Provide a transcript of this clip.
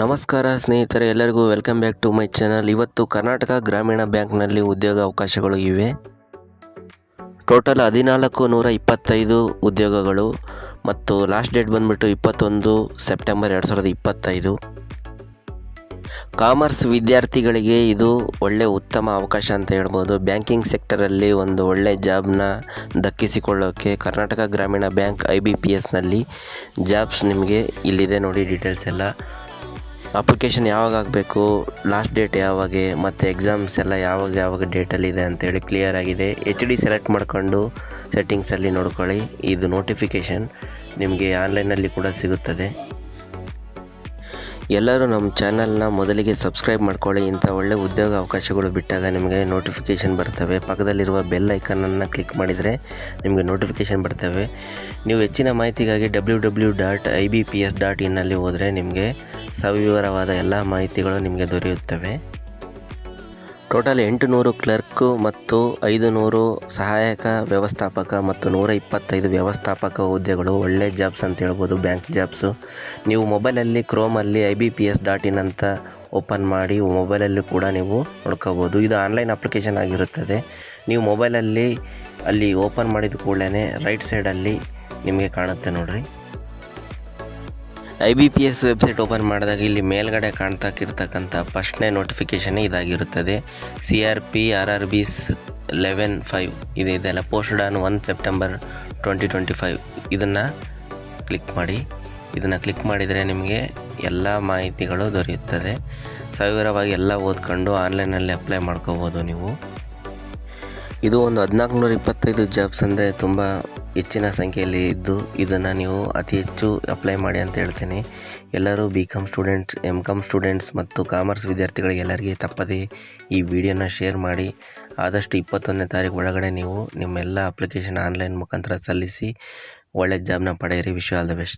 ನಮಸ್ಕಾರ ಸ್ನೇಹಿತರೆ, ಎಲ್ಲರಿಗೂ welcome back to my channel ಇವತ್ತು ಕರ್ನಾಟಕ ಗ್ರಾಮೀಣ ಬ್ಯಾಂಕ್ನಲ್ಲಿ ಉದ್ಯೋಗ ಅವಕಾಶಗಳು ಇವೆ. ಟೋಟಲ್ ಹದಿನಾಲ್ಕು ನೂರ ಇಪ್ಪತ್ತೈದು ಉದ್ಯೋಗಗಳು ಮತ್ತು ಲಾಸ್ಟ್ ಡೇಟ್ ಬಂದುಬಿಟ್ಟು ಇಪ್ಪತ್ತೊಂದು ಸೆಪ್ಟೆಂಬರ್ ಎರಡು ಸಾವಿರದ ಇಪ್ಪತ್ತೈದು. ಕಾಮರ್ಸ್ ವಿದ್ಯಾರ್ಥಿಗಳಿಗೆ ಇದು ಒಳ್ಳೆ ಉತ್ತಮ ಅವಕಾಶ ಅಂತ ಹೇಳ್ಬೋದು. ಬ್ಯಾಂಕಿಂಗ್ ಸೆಕ್ಟರಲ್ಲಿ ಒಂದು ಒಳ್ಳೆ ಜಾಬ್ನ ದಕ್ಕಿಸಿಕೊಳ್ಳೋಕ್ಕೆ Karnataka Gramin Bank I B P ಎಸ್ನಲ್ಲಿ jobs ನಿಮಗೆ ಇಲ್ಲಿದೆ ನೋಡಿ ಡೀಟೇಲ್ಸ್ ಎಲ್ಲ. ಅಪ್ಲಿಕೇಶನ್ ಯಾವಾಗ ಆಗಬೇಕು ಲಾಸ್ಟ್ ಡೇಟ್ ಯಾವಾಗ, ಮತ್ತು ಎಕ್ಸಾಮ್ಸ್ ಎಲ್ಲ ಯಾವಾಗ ಯಾವಾಗ ಡೇಟಲ್ಲಿದೆ ಅಂತೇಳಿ ಕ್ಲಿಯರ್ ಆಗಿದೆ. ಎಚ್ ಡಿ ಸೆಲೆಕ್ಟ್ ಮಾಡ್ಕೊಂಡು ಸೆಟ್ಟಿಂಗ್ಸಲ್ಲಿ ನೋಡ್ಕೊಳ್ಳಿ. ಇದು ನೋಟಿಫಿಕೇಷನ್ ನಿಮಗೆ ಆನ್ಲೈನಲ್ಲಿ ಕೂಡ ಸಿಗುತ್ತದೆ. ಎಲ್ಲರೂ ನಮ್ಮ ಚಾನಲ್ನ ಮೊದಲಿಗೆ ಸಬ್ಸ್ಕ್ರೈಬ್ ಮಾಡ್ಕೊಳ್ಳಿ. ಇಂಥ ಒಳ್ಳೆ ಉದ್ಯೋಗ ಅವಕಾಶಗಳು ಬಿಟ್ಟಾಗ ನಿಮಗೆ ನೋಟಿಫಿಕೇಷನ್ ಬರ್ತವೆ. ಪಕ್ಕದಲ್ಲಿರುವ ಬೆಲ್ ಐಕನನ್ನು ಕ್ಲಿಕ್ ಮಾಡಿದರೆ ನಿಮಗೆ ನೋಟಿಫಿಕೇಷನ್ ಬರ್ತವೆ. ನೀವು ಹೆಚ್ಚಿನ ಮಾಹಿತಿಗಾಗಿ W W dot I B P S dot ಇನ್ನಲ್ಲಿ ಹೋದರೆ ನಿಮಗೆ ಸವಿವರವಾದ ಎಲ್ಲ ಮಾಹಿತಿಗಳು ನಿಮಗೆ ದೊರೆಯುತ್ತವೆ. ಟೋಟಲ್ ಎಂಟು ನೂರು ಕ್ಲರ್ಕು ಮತ್ತು ಐದು ನೂರು ಸಹಾಯಕ ವ್ಯವಸ್ಥಾಪಕ ಮತ್ತು ನೂರ ಇಪ್ಪತ್ತೈದು ವ್ಯವಸ್ಥಾಪಕ ಹುದ್ದೆಗಳು, ಒಳ್ಳೆ ಜಾಬ್ಸ್ ಅಂತ ಹೇಳ್ಬೋದು, ಬ್ಯಾಂಕ್ ಜಾಬ್ಸು. ನೀವು ಮೊಬೈಲಲ್ಲಿ, ಕ್ರೋಮಲ್ಲಿ, I B P S dot in ಅಂತ ಓಪನ್ ಮಾಡಿ ಮೊಬೈಲಲ್ಲಿ ಕೂಡ ನೀವು ನೋಡ್ಕೋಬೋದು. ಇದು ಆನ್ಲೈನ್ ಅಪ್ಲಿಕೇಶನ್ ಆಗಿರುತ್ತದೆ. ನೀವು ಮೊಬೈಲಲ್ಲಿ ಅಲ್ಲಿ ಓಪನ್ ಮಾಡಿದ ಕೂಡಲೇ ರೈಟ್ ಸೈಡಲ್ಲಿ ನಿಮಗೆ ಕಾಣುತ್ತೆ ನೋಡಿರಿ. I B P S website open ಮಾಡಿದಾಗ ಇಲ್ಲಿ ಮೇಲ್ಗಡೆ ಕಾಣ್ತಕ್ಕಿರ್ತಕ್ಕಂಥ ಫಸ್ಟ್ನೇ notification ಇದಾಗಿರುತ್ತದೆ. C R P, R R Bs eleven five ಇದು. ಇದೆಲ್ಲ post on one September twenty twenty five. ಇದನ್ನು ಕ್ಲಿಕ್ ಮಾಡಿ. ಇದನ್ನು ಕ್ಲಿಕ್ ಮಾಡಿದರೆ ನಿಮಗೆ ಎಲ್ಲ ಮಾಹಿತಿಗಳು ದೊರೆಯುತ್ತದೆ. ಸಾವಿರವಾಗಿ ಎಲ್ಲ ಓದ್ಕೊಂಡು ಆನ್ಲೈನಲ್ಲಿ ಅಪ್ಲೈ ಮಾಡ್ಕೋಬೋದು ನೀವು. ಇದು ಒಂದು ಹದಿನಾಲ್ಕುನೂರ ಇಪ್ಪತ್ತೈದು ಜಾಬ್ಸ್ ಅಂದರೆ ತುಂಬ ಹೆಚ್ಚಿನ ಸಂಖ್ಯೆಯಲ್ಲಿ ಇದ್ದು ಇದನ್ನು ನೀವು ಅತಿ ಹೆಚ್ಚು ಅಪ್ಲೈ ಮಾಡಿ ಅಂತ ಹೇಳ್ತೀನಿ. ಎಲ್ಲರೂ B com students M com students ಮತ್ತು ಕಾಮರ್ಸ್ ವಿದ್ಯಾರ್ಥಿಗಳಿಗೆ ಎಲ್ಲರಿಗೆ ತಪ್ಪದೇ ಈ ವಿಡಿಯೋನ ಶೇರ್ ಮಾಡಿ. ಆದಷ್ಟು ಇಪ್ಪತ್ತೊಂದನೇ ತಾರೀಕು ಒಳಗಡೆ ನೀವು ನಿಮ್ಮೆಲ್ಲ ಅಪ್ಲಿಕೇಶನ್ ಆನ್ಲೈನ್ ಮುಖಾಂತರ ಸಲ್ಲಿಸಿ ಒಳ್ಳೆ ಜಾಬ್ನ ಪಡೆಯಿರಿ. Wish all the best